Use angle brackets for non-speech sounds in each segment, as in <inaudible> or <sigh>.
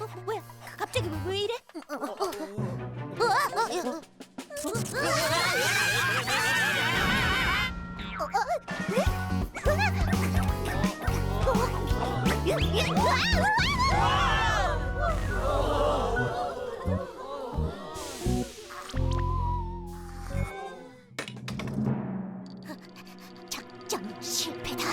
어, 뭐야? 갑자기 왜, 왜 이래? 어, 어, 어. 어, 어, 어. 어, 어, 네? 어, 예, 예, 작전 실패다.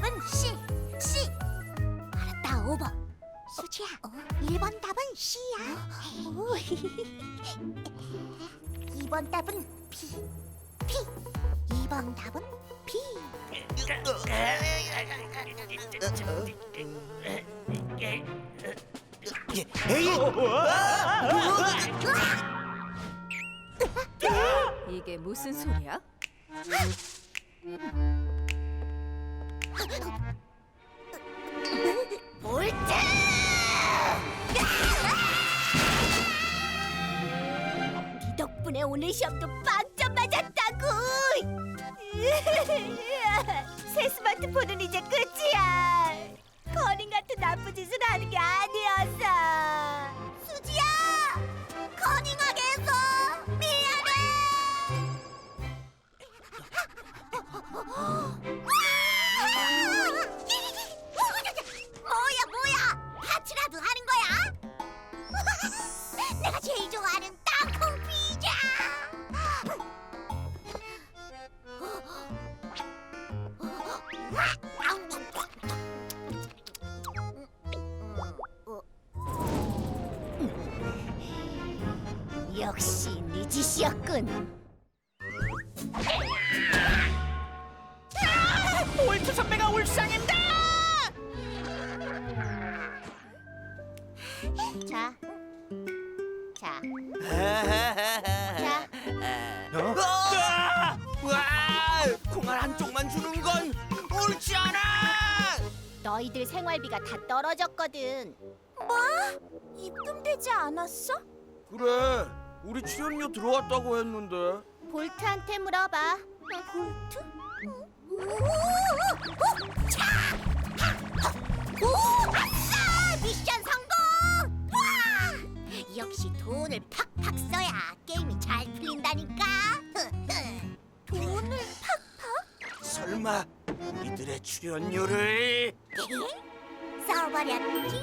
답은 C. C. 알았다, 5번. 수지야, 1번 답은 C야. 2번 <laughs> 답은 B. B. 2번 답은 B. 이게 무슨 소리야? 볼트! 네 덕분에 오늘 시험도 빵점 맞았다고! <laughs> 새 스마트폰은 이제 끝이야! 커닝 같은 나쁜 짓을 하는 게 아니었어! 짓이었군. 볼트 선배가 울상입니다. 자, 자, 자. 아! 와, 콩알 한쪽만 주는 건 옳지 않아. 너희들 생활비가 다 떨어졌거든. 뭐? 입금되지 않았어? 그래 우리 출연료 들어왔다고 했는데 볼트한테 물어봐. 볼트? 오! 차! 오! 아싸! 미션 성공! 와! 역시 돈을 팍팍 써야 게임이 잘 풀린다니까. <laughs> 돈을 팍팍? 설마 우리들의 출연료를 써버렸지.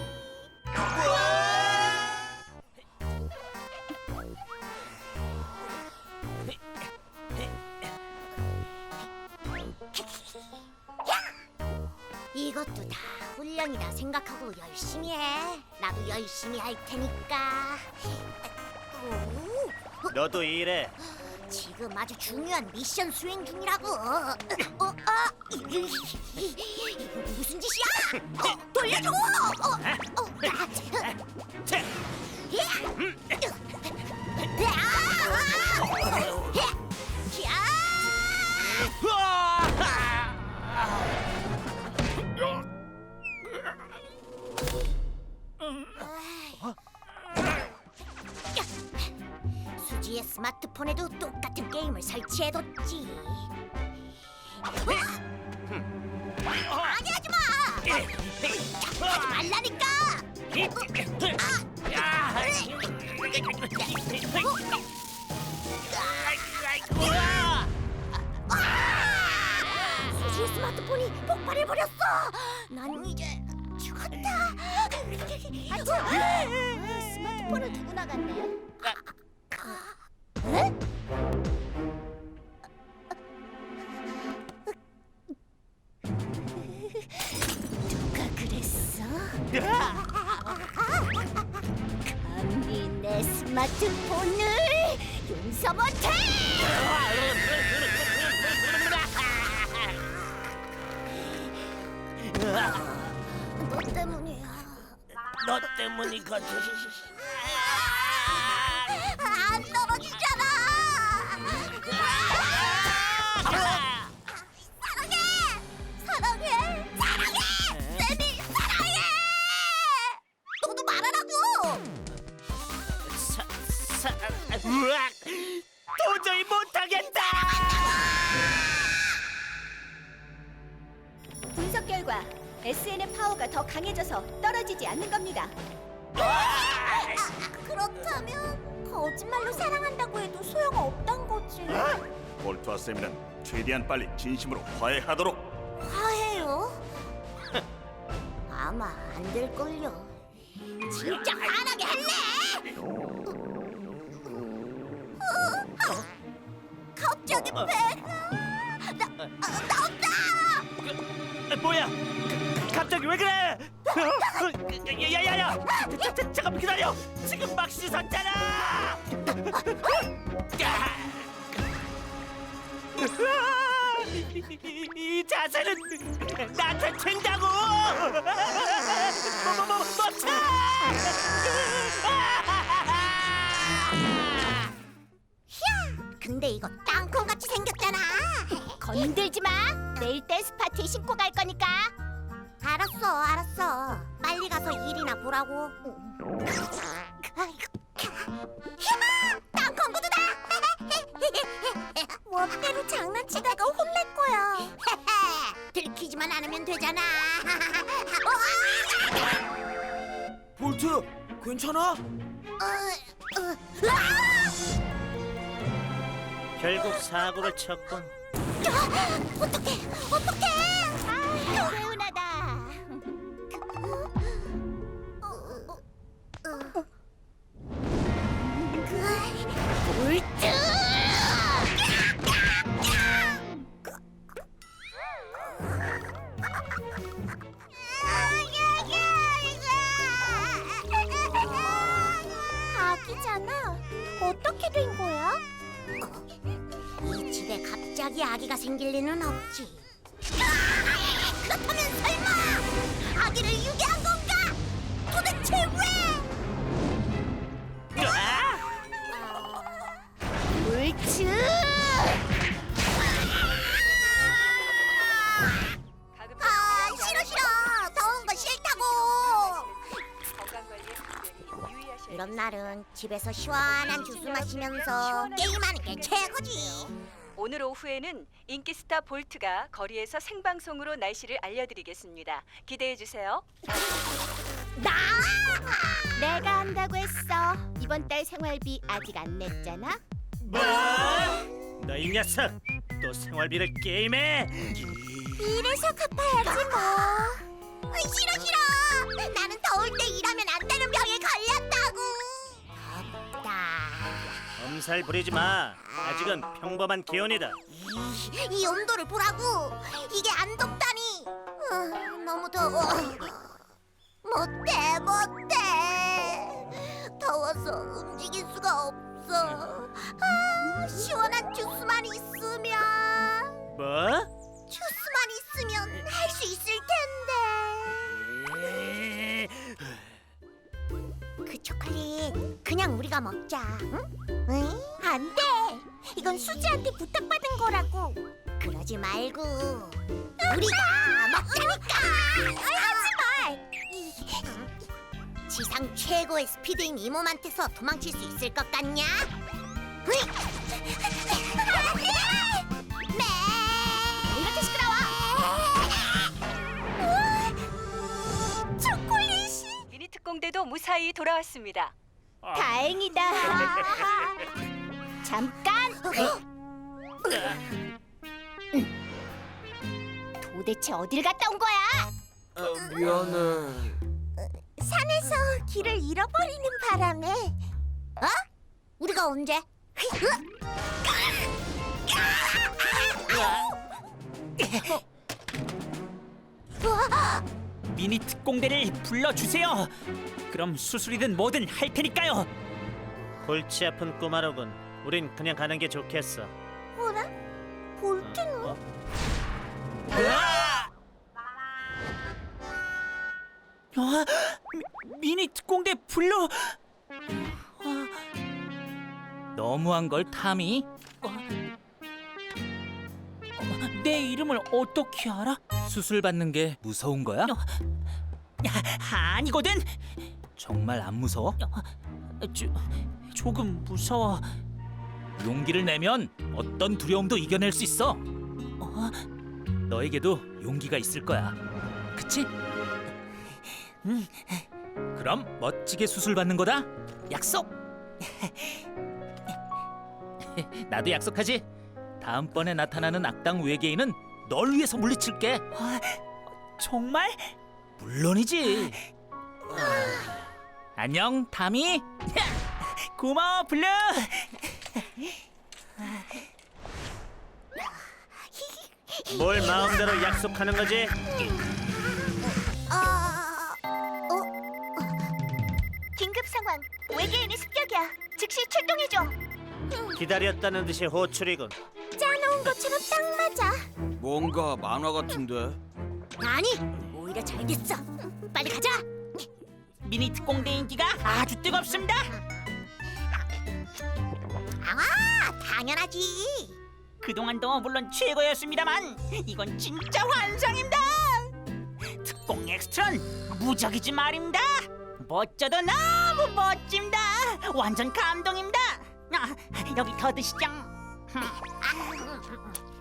이것도 다 훈련이라 생각하고 열심히 해. 나도 열심히 할 테니까. 오, 너도 일해. 지금 아주 중요한 미션 수행 중이라고. 어, 어, 어, 이거 무슨 짓이야? 어, 돌려줘. 어, 어, 아, 자, 수지 스마트폰에도 똑같은 게임을 설치해뒀지. 아니 하지 마! 하지 말라니까! 수지의 스마트폰이 폭발해버렸어! 난 이제 죽었다! 스마트폰을 두고 나갔네. 내 스마트폰을 용서 못해! 너 때문이야. 너 때문이거든. SN의 파워가 더 강해져서 떨어지지 않는 겁니다. 그렇다면 거짓말로 사랑한다고 해도 소용없단 거지. 볼트와 세미는 최대한 빨리 진심으로 화해하도록 화해요? 아마 안 될걸요. 진짜 화나게 할래? 어? 갑자기 배가 나, 아, 나온다! 뭐야? 왜 그래? 야야야야! 잠깐만 기다려! 지금 막 씻었잖아! 이, 이 자세는 나한테 튄다고! 뭐, 뭐, 뭐, 멈춰! 근데 이거 땅콩같이 생겼잖아. 건들지 마. 내일 댄스 파티에 신고 갈 거니까. 알았어, 알았어. 빨리 가서 일이나 보라고. <laughs> 야, 땅콩 구두다. <laughs> 멋대로 장난치다가 혼낼 거야. <laughs> 들키지만 않으면 되잖아. 볼트, 괜찮아? 어, 어, 으아! 결국 사고를 쳤군. 어떡해, 어떡해. 어떻게 된 거야? 이 집에 갑자기 아기가 생길 리는 없지. 그렇다면 설마 아기를 유괴한 건가? 도대체 왜? 이런 날은 집에서 시원한 주스 마시면서 게임하는 게 최고지 오늘 오후에는 인기 스타 볼트가 거리에서 생방송으로 날씨를 알려드리겠습니다. 기대해 주세요. 나 내가 한다고 했어. 이번 달 생활비 아직 안 냈잖아. 뭐? 너이 녀석! 또 생활비를 게임해! 이래서 갚아야지 뭐 싫어 싫어 엄살 부리지 마. 아직은 평범한 기온이다. 이, 이 온도를 보라고. 이게 안 덥다니 어, 너무 더워. 못해 못해. 더워서 움직일 수가 없어. 아, 시원한 주스만 있으면. 뭐? 주스만 있으면 할 수 있을 텐데. 그 초콜릿 그냥 우리가 먹자 응? 응? 안 돼! 이건 수지한테 부탁받은 거라고 그러지 말고 우리가 먹자니까 하지마! 지상 최고의 스피드인 이 몸한테서 도망칠 수 있을 것 같냐? 으이! 네! 이렇게 시끄러워! 우와! 초콜릿이 미니 특공대도 무사히 돌아왔습니다. 다행이다. 잠깐. 도대체 어딜 갔다 온 거야? 어, 미안해. 산에서 길을 잃어버리는 바람에 어? 우리가 언제? 미니 특공대를 불러주세요. 그럼 수술이든 뭐든 할 테니까요. 골치 아픈 꼬마로군. 우린 그냥 가는 게 좋겠어. 뭐라? 볼트는? 어? 아, 미, 미니 특공대 불러. 아, 너무한 걸 타미. 어, 어, 내 이름을 어떻게 알아? 수술 받는 게 무서운 거야? 아니거든. 정말 안 무서워? 주, 조금 무서워. 용기를 내면 어떤 두려움도 이겨낼 수 있어. 어? 너에게도 용기가 있을 거야. 그치? 음. 그럼 멋지게 수술 받는 거다. 약속. <laughs> 나도 약속하지. 다음번에 나타나는 악당 외계인은 널 위해서 물리칠게. 정말? 물론이지. 안녕, 타미. 고마워, 블루. 뭘 마음대로 약속하는 거지? 아, 어? 긴급 상황. 외계인이 습격이야. 즉시 출동해줘. 기다렸다는 듯이 호출이군. 짜놓은 것처럼 딱 맞아. 뭔가 만화 같은데. 아니, 오히려 잘 됐어. 빨리 가자. 미니 특공대 인기가 아주 뜨겁습니다. 아, 당연하지. 그동안도 물론 최고였습니다만 이건 진짜 환상입니다. 특공 엑스트란 무적이지 말입니다. 멋져도 너무 멋집니다. 완전 감동입니다. 아, 여기 더 드시죠.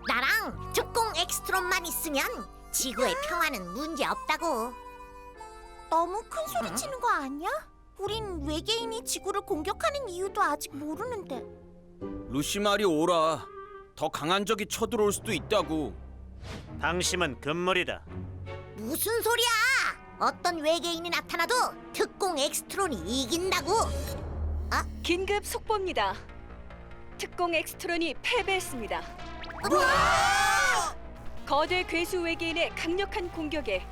나랑 특공 엑스트론만 있으면 지구의 평화는 문제 없다고. 너무 큰 소리 치는 거 아니야? 우린 외계인이 지구를 공격하는 이유도 아직 모르는데. 루시 말이 오라. 더 강한 적이 쳐들어올 수도 있다고. 방심은 금물이다. 무슨 소리야? 어떤 외계인이 나타나도 특공 엑스트론이 이긴다고. 긴급 속보입니다. 특공 엑스트론이 패배했습니다. 거대 괴수 외계인의 강력한 공격에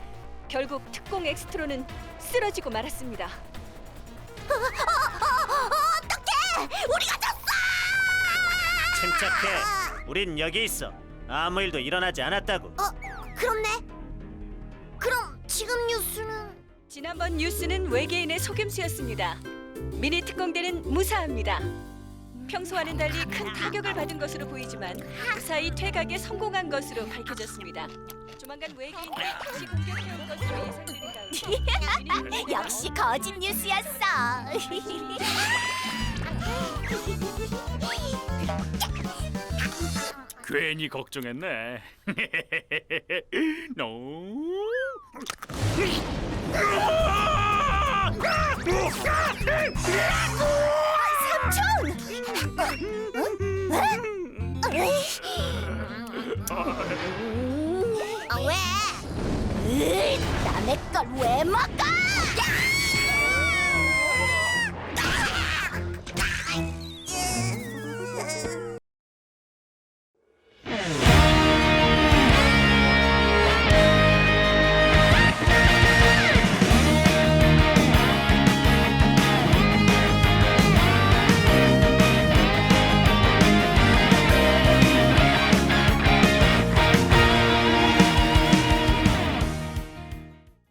결국 특공 엑스트론은 쓰러지고 말았습니다. 어떡해! 우리가 졌어! 침착해. 우린 여기 있어. 아무 일도 일어나지 않았다고. 어, 그렇네. 그럼 지금 뉴스는 지난번 뉴스는 외계인의 속임수였습니다. 미니 특공대는 무사합니다. 평소와는 달리 큰 타격을 받은 것으로 보이지만 무사히 퇴각에 성공한 것으로 밝혀졌습니다. 조만간 외계인들이 다시 공격해올 것으로 예상되는 가운데 <laughs> 역시 거짓 뉴스였어. <laughs> 괜히 걱정했네. <laughs> 노. 아, 왜? 으이, 남의 걸 왜 먹어? 야!